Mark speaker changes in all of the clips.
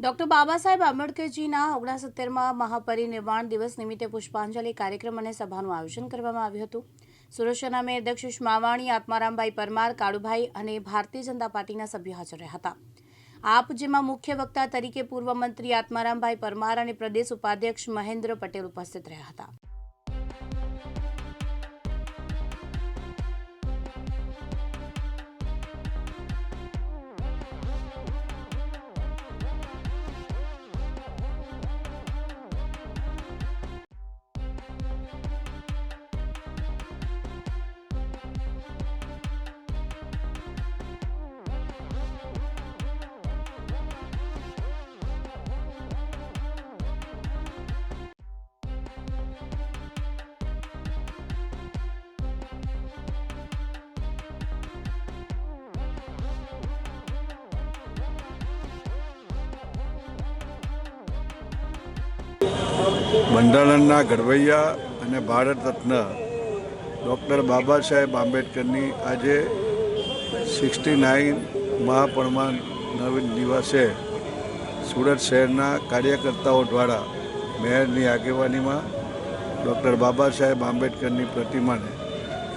Speaker 1: Doctor Baba Saheb આંબેડકરજીના ઓગણસિત્તેરમાં મહાપરિનિર્વાણ દિવસ નિમિત્તે પુષ્પાંજલિ કાર્યક્રમ અને સભાનું આયોજન કરવામાં આવ્યું હતું. સુરત મેયર અધ્યક્ષ માવાણી, આત્મારામભાઈ પરમાર, કાળુભાઈ અને ભારતીય જનતા પાર્ટીના સભ્યો હાજર રહ્યા હતા. આપ જેમાં મુખ્ય વક્તા તરીકે પૂર્વ મંત્રી આત્મારામભાઈ પરમાર અને પ્રદેશ ઉપાધ્યક્ષ મહેન્દ્ર પટેલ ઉપસ્થિત રહ્યા હતા.
Speaker 2: બંધારણના ઘડવૈયા અને ભારત રત્ન ડૉક્ટર બાબા સાહેબ આંબેડકરની આજે સિક્સટી નાઇન મહાપરમાન દિવસે સુરત શહેરના કાર્યકર્તાઓ દ્વારા મેયરની આગેવાનીમાં ડૉક્ટર બાબા સાહેબ આંબેડકરની પ્રતિમાને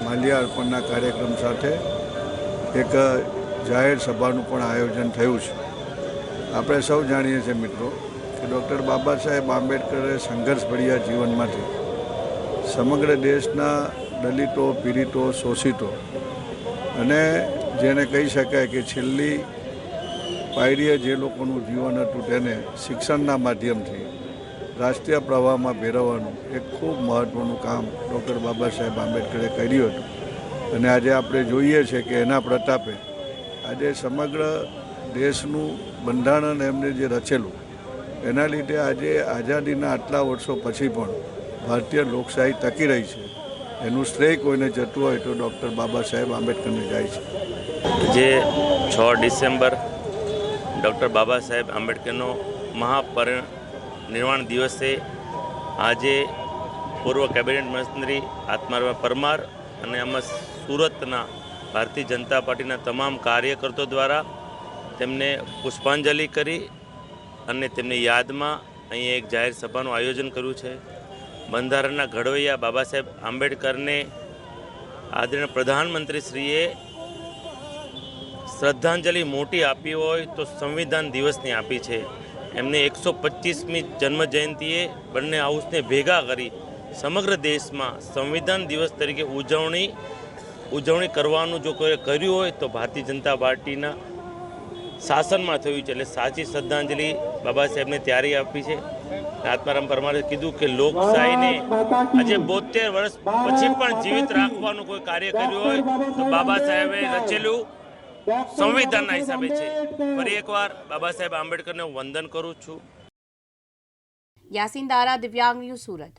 Speaker 2: માલ્યા અર્પણના કાર્યક્રમ સાથે એક જાહેર સભાનું પણ આયોજન થયું છે. આપણે સૌ જાણીએ છીએ મિત્રો કે ડૉક્ટર બાબા સાહેબ આંબેડકરે સંઘર્ષભર્યા જીવનમાંથી સમગ્ર દેશના દલિતો, પીડિતો, શોષિતો અને જેને કહી શકાય કે છેલ્લી પાયરીએ જે લોકોનું જીવન હતું તેને શિક્ષણના માધ્યમથી રાષ્ટ્રીય પ્રવાહમાં ભેરવવાનું એક ખૂબ મહત્ત્વનું કામ ડૉક્ટર બાબા સાહેબ આંબેડકરે કર્યું હતું. અને આજે આપણે જોઈએ છે કે એના પ્રતાપે આજે સમગ્ર દેશનું બંધારણ એમને જે રચેલું એના લીધે આજે આઝાદીના આટલા વર્ષો પછી પણ ભારતીય લોકશાહી ટકી રહી છે. એનું શ્રેય કોઈને જતું હોય તો ડૉક્ટર બાબા સાહેબ આંબેડકરને જાય છે.
Speaker 3: જે છ ડિસેમ્બર ડૉક્ટર બાબા સાહેબ આંબેડકરનો મહાપરિનિર્વાણ દિવસે આજે પૂર્વ કેબિનેટ મંત્રી આત્મારામ પરમાર અને આમાં સુરતના ભારતીય જનતા પાર્ટીના તમામ કાર્યકર્તાઓ દ્વારા તેમને પુષ્પાંજલિ કરી અને તેમની યાદમાં અહીંયા એક જાહેર સભાનું આયોજન કર્યું છે. બંધારણના ઘડવૈયા બાબા સાહેબ આંબેડકરને આદરણીય પ્રધાનમંત્રીશ્રીએ શ્રદ્ધાંજલિ મોટી આપી હોય તો સંવિધાન દિવસની આપી છે. એમને એકસો પચીસમી જન્મ જયંતિએ બંને હાઉસને ભેગા કરી સમગ્ર દેશમાં સંવિધાન દિવસ તરીકે ઉજવણી ઉજવણી કરવાનું જો કોઈ કર્યું હોય તો ભારતીય જનતા પાર્ટીના શાસનમાં થયું છે એટલે સાચી શ્રદ્ધાંજલિ બાબા સાહેબને ત્યારે આપી છે. આત્મારામ પરમારે કીધું કે લોકશાહીને આજે બોતેર વર્ષ પછી પણ જીવિત રાખવાનું કોઈ કાર્ય કર્યું હોય તો બાબા સાહેબે રચેલું સંવિધાનના હિસાબે છે. ફરી એકવાર બાબા સાહેબ આંબેડકરને વંદન કરું છું.
Speaker 1: યાસીન દારા દિવ્યાંગ સુરત.